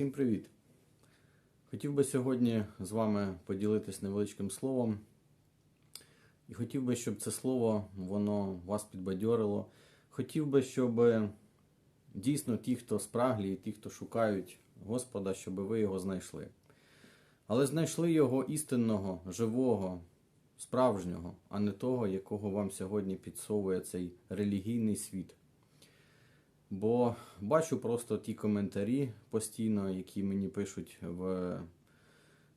Всім привіт! Хотів би сьогодні з вами поділитись невеличким словом. І хотів би, щоб це слово воно вас підбадьорило. Хотів би, щоб дійсно ті, хто спраглі, ті, хто шукають Господа, щоб ви його знайшли. Але знайшли його істинного, живого, справжнього, а не того, якого вам сьогодні підсовує цей релігійний світ. Бо бачу просто ті коментарі постійно, які мені пишуть в,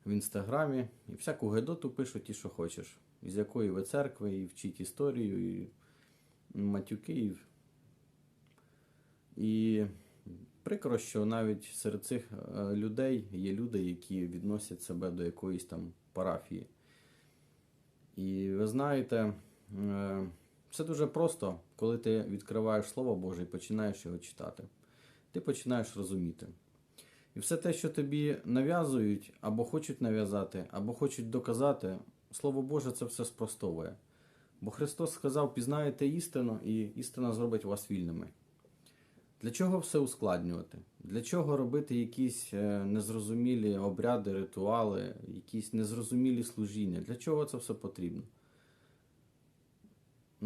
в інстаграмі, і всяку гедоту пишуть і що хочеш. Із якої ви церкви, і вчить історію, і матюки. І, прикро, що навіть серед цих е, людей є люди, які відносять себе до якоїсь там парафії. І ви знаєте. Е, це дуже просто, коли ти відкриваєш Слово Боже і починаєш його читати. Ти починаєш розуміти. І все те, що тобі нав'язують, або хочуть нав'язати, або хочуть доказати, Слово Боже це все спростовує. Бо Христос сказав: пізнаєте істину, і істина зробить вас вільними. Для чого все ускладнювати? Для чого робити якісь е, незрозумілі обряди, ритуали, якісь незрозумілі служіння? Для чого це все потрібно?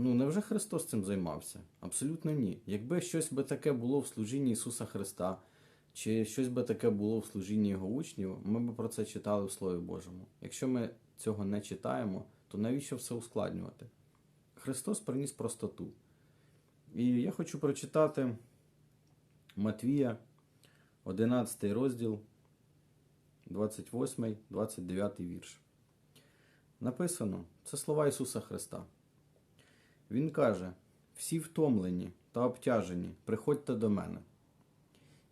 Ну, невже Христос цим займався? Абсолютно ні. Якби щось би таке було в служінні Ісуса Христа, чи щось би таке було в служінні Його учнів, ми б про це читали в Слові Божому. Якщо ми цього не читаємо, то навіщо все ускладнювати? Христос приніс простоту. І я хочу прочитати Матвія, 11 розділ, 28, 29 вірш. Написано: це слова Ісуса Христа. Він каже: всі втомлені та обтяжені, приходьте до мене,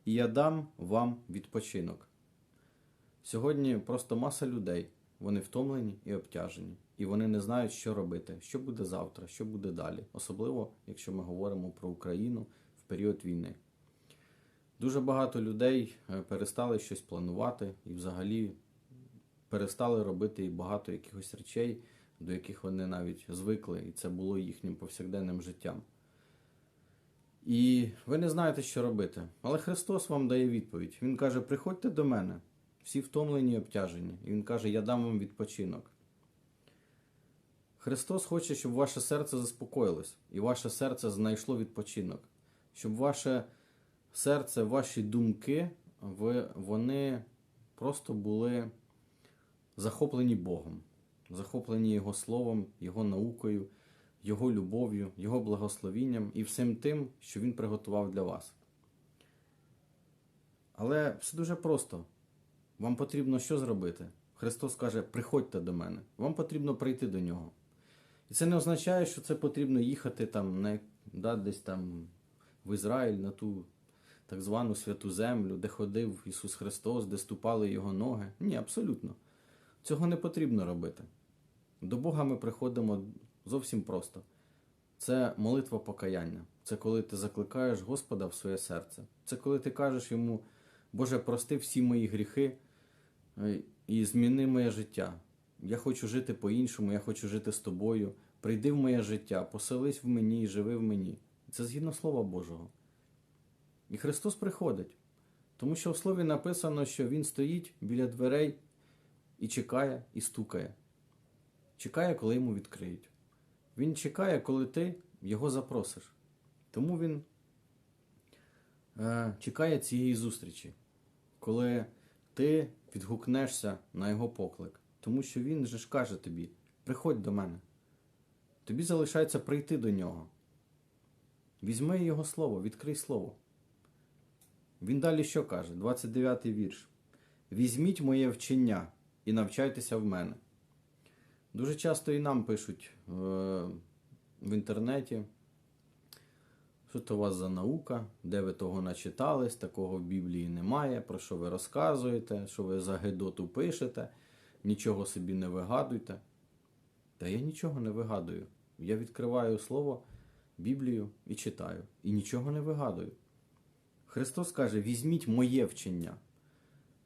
і я дам вам відпочинок. Сьогодні просто маса людей, вони втомлені і обтяжені, і вони не знають, що робити, що буде завтра, що буде далі, особливо якщо ми говоримо про Україну в період війни. Дуже багато людей е, перестали щось планувати і взагалі перестали робити багато якихось речей до яких вони навіть звикли, і це було їхнім повсякденним життям. І ви не знаєте, що робити. Але Христос вам дає відповідь. Він каже: приходьте до мене, всі втомлені і обтяжені. І Він каже, я дам вам відпочинок. Христос хоче, щоб ваше серце заспокоїлось, і ваше серце знайшло відпочинок, щоб ваше серце, ваші думки, вони просто були захоплені Богом захоплені Його словом, Його наукою, Його любов'ю, Його благословінням і всім тим, що Він приготував для вас. Але все дуже просто. Вам потрібно що зробити? Христос каже, приходьте до мене. Вам потрібно прийти до нього. І це не означає, що це потрібно їхати там, не, да, десь там в Ізраїль на ту так звану святу землю, де ходив Ісус Христос, де ступали Його ноги. Ні, абсолютно. Цього не потрібно робити. До Бога ми приходимо зовсім просто. Це молитва покаяння. Це коли ти закликаєш Господа в своє серце. Це коли ти кажеш йому, Боже, прости всі мої гріхи е, і зміни моє життя. Я хочу жити по-іншому, я хочу жити з тобою. Прийди в моє життя, поселись в мені і живи в мені. Це згідно Слова Божого. І Христос приходить. Тому що в Слові написано, що Він стоїть біля дверей і чекає, і стукає. Чекає, коли йому відкриють. Він чекає, коли ти його запросиш. Тому він е, чекає цієї зустрічі, коли ти відгукнешся на його поклик. Тому що він же ж каже тобі: приходь до мене. Тобі залишається прийти до нього. Візьми його слово, відкрий слово. Він далі що каже? 29 й вірш. Візьміть моє вчення і навчайтеся в мене. Дуже часто і нам пишуть в, в інтернеті, що то у вас за наука, де ви того начитались, такого в Біблії немає, про що ви розказуєте, що ви за Гедоту пишете, нічого собі не вигадуйте. Та я нічого не вигадую. Я відкриваю слово, Біблію і читаю. І нічого не вигадую. Христос каже: візьміть моє вчення.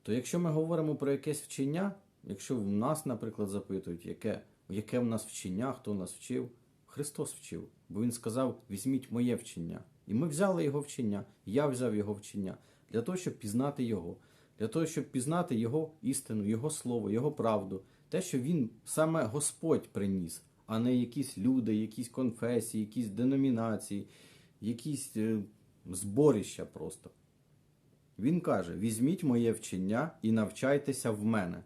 То якщо ми говоримо про якесь вчення, Якщо в нас, наприклад, запитують, яке яке в нас вчення, хто нас вчив, Христос вчив. Бо Він сказав: візьміть моє вчення. І ми взяли Його вчення, я взяв Його вчення для того, щоб пізнати Його, для того, щоб пізнати Його істину, Його слово, Його правду, те, що Він саме Господь приніс, а не якісь люди, якісь конфесії, якісь деномінації, якісь е, зборища просто. Він каже: візьміть моє вчення і навчайтеся в мене.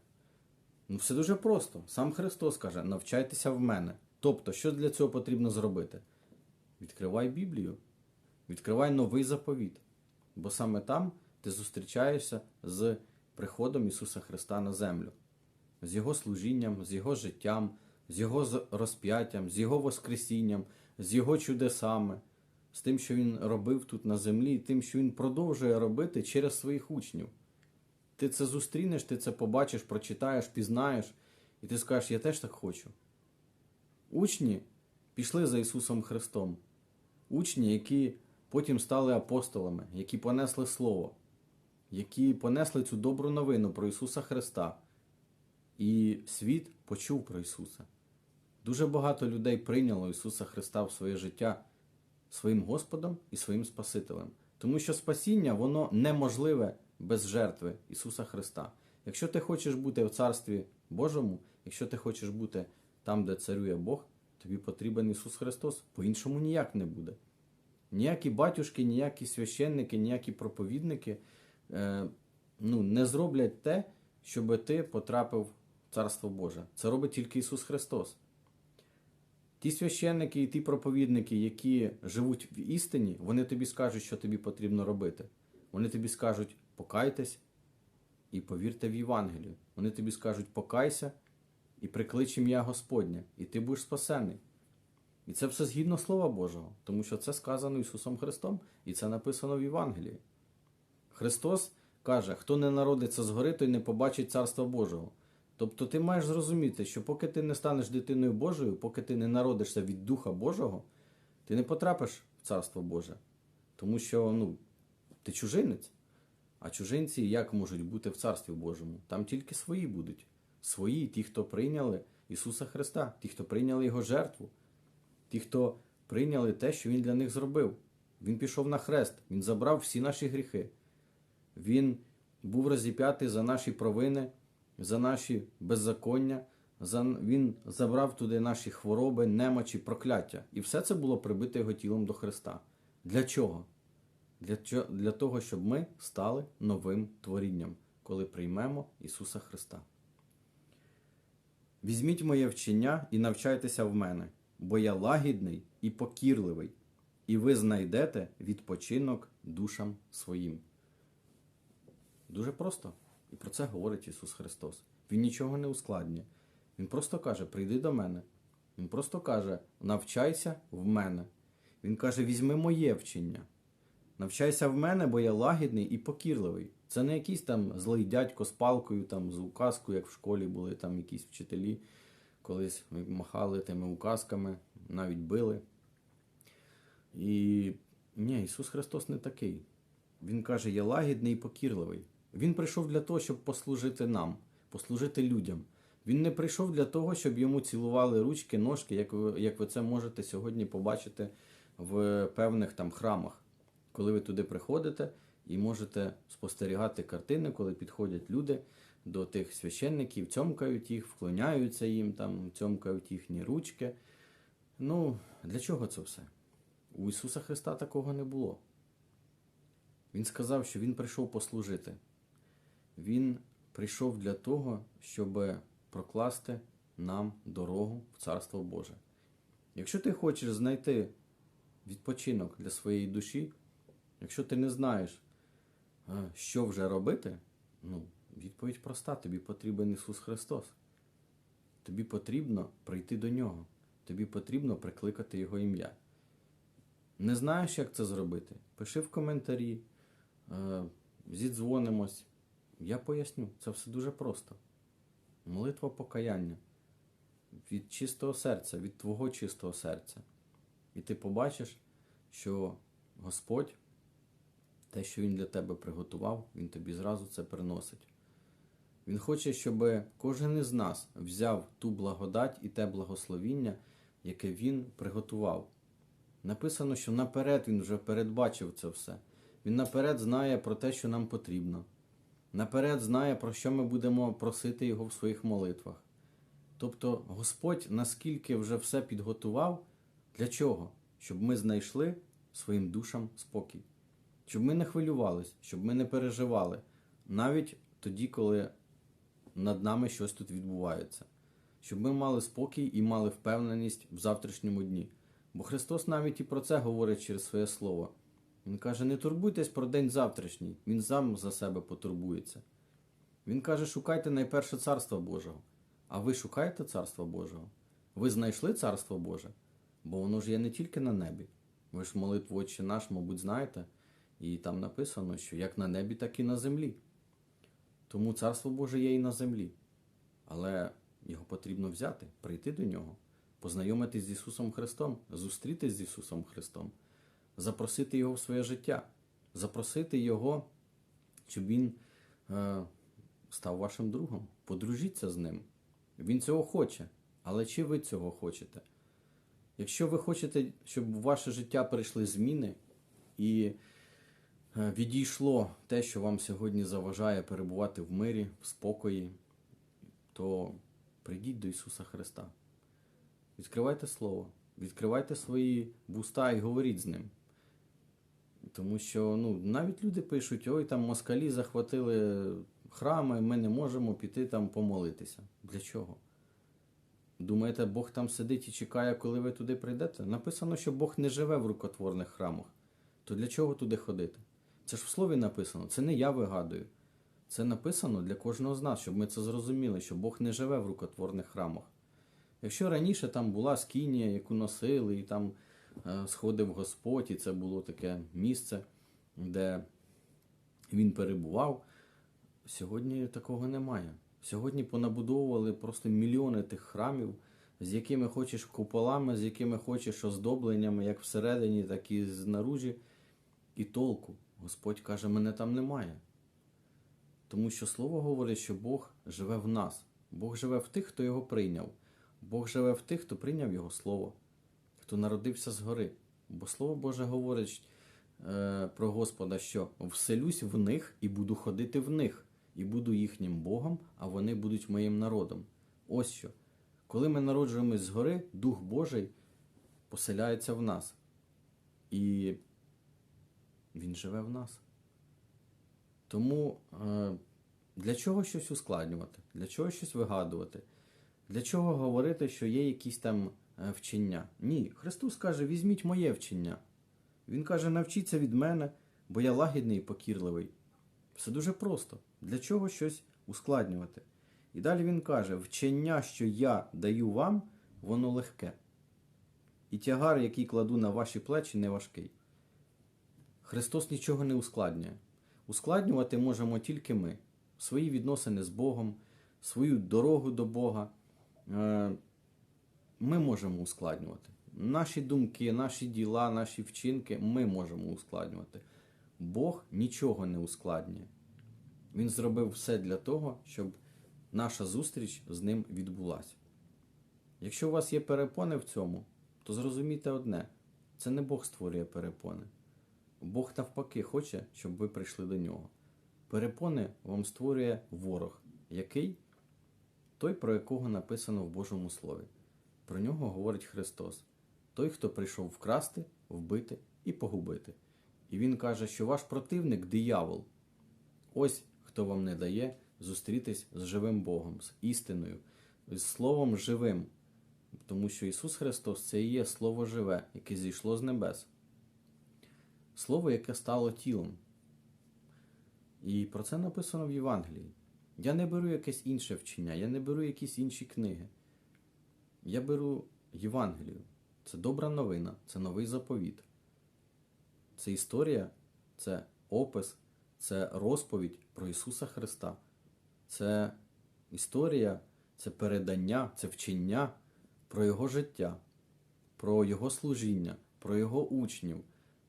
Ну, все дуже просто. Сам Христос каже: навчайтеся в мене. Тобто, що для цього потрібно зробити? Відкривай Біблію, відкривай новий заповіт. Бо саме там ти зустрічаєшся з приходом Ісуса Христа на землю, з Його служінням, з Його життям, з Його розп'яттям, з Його Воскресінням, з Його чудесами, з тим, що Він робив тут на землі, і тим, що Він продовжує робити через своїх учнів. Ти це зустрінеш, ти це побачиш, прочитаєш, пізнаєш, і ти скажеш, я теж так хочу. Учні пішли за Ісусом Христом. Учні, які потім стали апостолами, які понесли Слово, які понесли цю добру новину про Ісуса Христа. І світ почув про Ісуса. Дуже багато людей прийняло Ісуса Христа в своє життя своїм Господом і своїм Спасителем. Тому що спасіння, воно неможливе без жертви Ісуса Христа. Якщо ти хочеш бути в Царстві Божому, якщо ти хочеш бути там, де царює Бог, тобі потрібен Ісус Христос. По-іншому ніяк не буде. Ніякі батюшки, ніякі священники, ніякі проповідники е, ну, не зроблять те, щоб ти потрапив в Царство Боже. Це робить тільки Ісус Христос. Ті священники і ті проповідники, які живуть в істині, вони тобі скажуть, що тобі потрібно робити. Вони тобі скажуть покайтесь і повірте в Євангелію. Вони тобі скажуть покайся і приклич ім'я Господнє, і ти будеш спасений. І це все згідно Слова Божого, тому що це сказано Ісусом Христом, і це написано в Євангелії. Христос каже: хто не народиться згори, той не побачить Царства Божого. Тобто ти маєш зрозуміти, що поки ти не станеш дитиною Божою, поки ти не народишся від Духа Божого, ти не потрапиш в Царство Боже. Тому що ну, ти чужинець. А чужинці як можуть бути в Царстві Божому? Там тільки свої будуть. Свої, ті, хто прийняли Ісуса Христа, ті, хто прийняли Його жертву, ті, хто прийняли те, що Він для них зробив. Він пішов на хрест, Він забрав всі наші гріхи. Він був розіп'ятий за наші провини, за наші беззаконня. За... Він забрав туди наші хвороби, немочі, прокляття. І все це було прибите його тілом до Христа. Для чого? Для, того, щоб ми стали новим творінням, коли приймемо Ісуса Христа. Візьміть моє вчення і навчайтеся в мене, бо я лагідний і покірливий, і ви знайдете відпочинок душам своїм. Дуже просто. І про це говорить Ісус Христос. Він нічого не ускладнює. Він просто каже: прийди до мене. Він просто каже: навчайся в мене. Він каже: візьми моє вчення. Навчайся в мене, бо я лагідний і покірливий. Це не якийсь там злий дядько з палкою, там, з указкою, як в школі були там якісь вчителі, колись махали тими указками, навіть били. І ні, Ісус Христос не такий. Він каже, я лагідний і покірливий. Він прийшов для того, щоб послужити нам, послужити людям. Він не прийшов для того, щоб йому цілували ручки, ножки, як ви, як ви це можете сьогодні побачити в певних там храмах. Коли ви туди приходите і можете спостерігати картини, коли підходять люди до тих священників, цьомкають їх, вклоняються їм, там, цьомкають їхні ручки. Ну, для чого це все? У Ісуса Христа такого не було. Він сказав, що Він прийшов послужити. Він прийшов для того, щоб прокласти нам дорогу в Царство Боже. Якщо ти хочеш знайти відпочинок для своєї душі, якщо ти не знаєш, е, що вже робити, ну, відповідь проста: тобі потрібен Ісус Христос. Тобі потрібно прийти до Нього. Тобі потрібно прикликати Його ім'я. Не знаєш, як це зробити? Пиши в коментарі, е, зідзвонимось. Я поясню, це все дуже просто. Молитва покаяння від чистого серця, від твого чистого серця. І ти побачиш, що Господь, те, що Він для тебе приготував, Він тобі зразу це приносить. Він хоче, щоб кожен із нас взяв ту благодать і те благословіння, яке Він приготував. Написано, що наперед Він вже передбачив це все. Він наперед знає про те, що нам потрібно. наперед знає, про що ми будемо просити Його в своїх молитвах. Тобто Господь наскільки вже все підготував, для чого? Щоб ми знайшли своїм душам спокій, щоб ми не хвилювались, щоб ми не переживали, навіть тоді, коли над нами щось тут відбувається, щоб ми мали спокій і мали впевненість в завтрашньому дні. Бо Христос навіть і про це говорить через своє слово. Він каже: не турбуйтесь про день завтрашній, Він сам за себе потурбується. Він каже: шукайте найперше Царство Божого. А ви шукаєте Царство Божого? Ви знайшли Царство Боже? Бо воно ж є не тільки на небі. Ви ж молитву Отче наш, мабуть, знаєте, і там написано, що як на небі, так і на землі. Тому Царство Боже є і на землі. Але його потрібно взяти, прийти до нього, познайомитись з Ісусом Христом, зустрітись з Ісусом Христом, запросити Його в своє життя, запросити Його, щоб Він е, став вашим другом. Подружіться з ним. Він цього хоче. Але чи ви цього хочете? Якщо ви хочете, щоб в ваше життя прийшли зміни і відійшло те, що вам сьогодні заважає перебувати в мирі, в спокої, то прийдіть до Ісуса Христа. Відкривайте Слово, відкривайте свої вуста і говоріть з Ним. Тому що ну, навіть люди пишуть, ой, там москалі захватили храми, ми не можемо піти там помолитися. Для чого? Думаєте, Бог там сидить і чекає, коли ви туди прийдете? Написано, що Бог не живе в рукотворних храмах. То для чого туди ходити? Це ж в слові написано, це не я вигадую. Це написано для кожного з нас, щоб ми це зрозуміли, що Бог не живе в рукотворних храмах. Якщо раніше там була скінія, яку носили, і там е, сходив Господь, і це було таке місце, де він перебував, сьогодні такого немає. Сьогодні понабудовували просто мільйони тих храмів, з якими хочеш куполами, з якими хочеш оздобленнями, як всередині, так і знаружі. І толку. Господь каже, мене там немає. Тому що Слово говорить, що Бог живе в нас. Бог живе в тих, хто його прийняв. Бог живе в тих, хто прийняв Його Слово, хто народився згори. Бо Слово Боже говорить е, про Господа, що вселюсь в них і буду ходити в них, і буду їхнім Богом, а вони будуть моїм народом. Ось що. Коли ми народжуємось згори, Дух Божий поселяється в нас. І Він живе в нас. Тому е, для чого щось ускладнювати? Для чого щось вигадувати? Для чого говорити, що є якісь там е, вчення? Ні, Христос каже, візьміть моє вчення. Він каже, навчіться від мене, бо я лагідний і покірливий. Все дуже просто. Для чого щось ускладнювати? І далі він каже: вчення, що я даю вам, воно легке. І тягар, який кладу на ваші плечі, не важкий. Христос нічого не ускладнює. Ускладнювати можемо тільки ми, свої відносини з Богом, свою дорогу до Бога. Е, Ми можемо ускладнювати. Наші думки, наші діла, наші вчинки ми можемо ускладнювати. Бог нічого не ускладнює. Він зробив все для того, щоб наша зустріч з ним відбулася. Якщо у вас є перепони в цьому, то зрозумійте одне: це не Бог створює перепони. Бог навпаки хоче, щоб ви прийшли до нього. Перепони вам створює ворог, який той, про якого написано в Божому Слові. Про нього говорить Христос, той, хто прийшов вкрасти, вбити і погубити. І Він каже, що ваш противник диявол. Ось хто вам не дає зустрітись з живим Богом, з істиною, з Словом живим. Тому що Ісус Христос це і є Слово живе, яке зійшло з небес. Слово, яке стало тілом. І про це написано в Євангелії. Я не беру якесь інше вчення, я не беру якісь інші книги. Я беру Євангелію. Це добра новина, це новий заповіт. Це історія, це опис, це розповідь про Ісуса Христа. Це історія, це передання, це вчення про Його життя, про Його служіння, про Його учнів,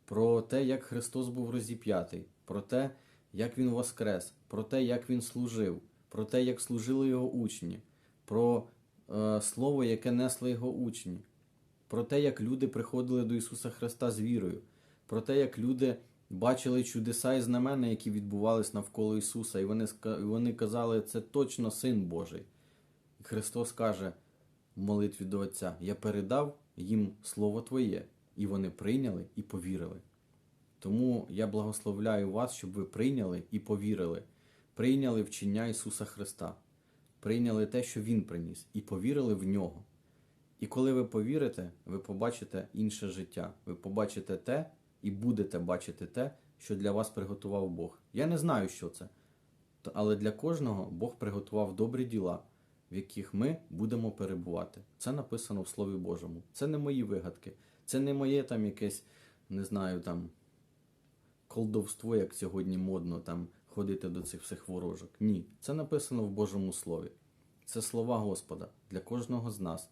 про те, як Христос був розіп'ятий, про те, як Він воскрес, про те, як Він служив, про те, як служили Його учні, про е, Слово, яке несли Його учні, про те, як люди приходили до Ісуса Христа з вірою, про те, як люди бачили чудеса і знамена, які відбувались навколо Ісуса, і вони, вони казали, це точно Син Божий. І Христос каже в молитві до Отця: Я передав їм Слово Твоє, і вони прийняли і повірили. Тому я благословляю вас, щоб ви прийняли і повірили, прийняли вчення Ісуса Христа, прийняли те, що Він приніс, і повірили в нього. І коли ви повірите, ви побачите інше життя. Ви побачите те і будете бачити те, що для вас приготував Бог. Я не знаю, що це. Але для кожного Бог приготував добрі діла, в яких ми будемо перебувати. Це написано в Слові Божому. Це не мої вигадки, це не моє там якесь, не знаю, там колдовство, як сьогодні модно там ходити до цих всіх ворожок. Ні, це написано в Божому Слові. Це слова Господа для кожного з нас,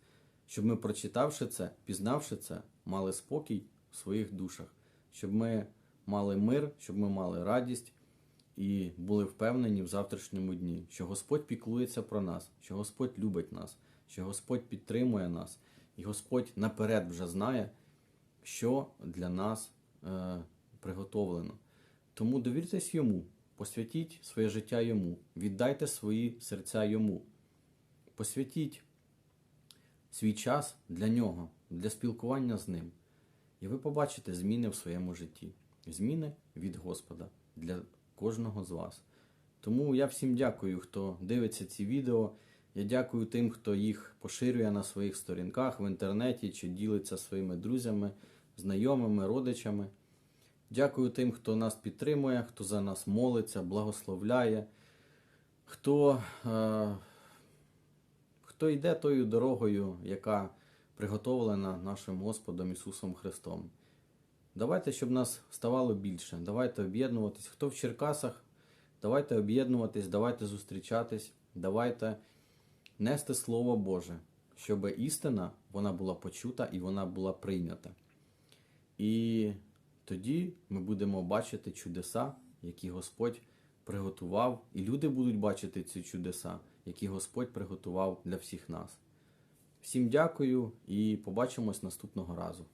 щоб ми, прочитавши це, пізнавши це, мали спокій в своїх душах, щоб ми мали мир, щоб ми мали радість і були впевнені в завтрашньому дні, що Господь піклується про нас, що Господь любить нас, що Господь підтримує нас, і Господь наперед вже знає, що для нас е, приготовлено. Тому довіртесь йому, посвятіть своє життя йому, віддайте свої серця йому, посвятіть свій час для нього, для спілкування з ним. І ви побачите зміни в своєму житті. Зміни від Господа для кожного з вас. Тому я всім дякую, хто дивиться ці відео. Я дякую тим, хто їх поширює на своїх сторінках в інтернеті чи ділиться своїми друзями, знайомими, родичами. Дякую тим, хто нас підтримує, хто за нас молиться, благословляє, хто, е, хто йде тою дорогою, яка приготовлена нашим Господом Ісусом Христом. Давайте, щоб нас ставало більше. Давайте об'єднуватись. Хто в Черкасах, давайте об'єднуватись, давайте зустрічатись, давайте нести Слово Боже, щоб істина вона була почута і вона була прийнята. І тоді ми будемо бачити чудеса, які Господь приготував, і люди будуть бачити ці чудеса, які Господь приготував для всіх нас. Всім дякую і побачимось наступного разу.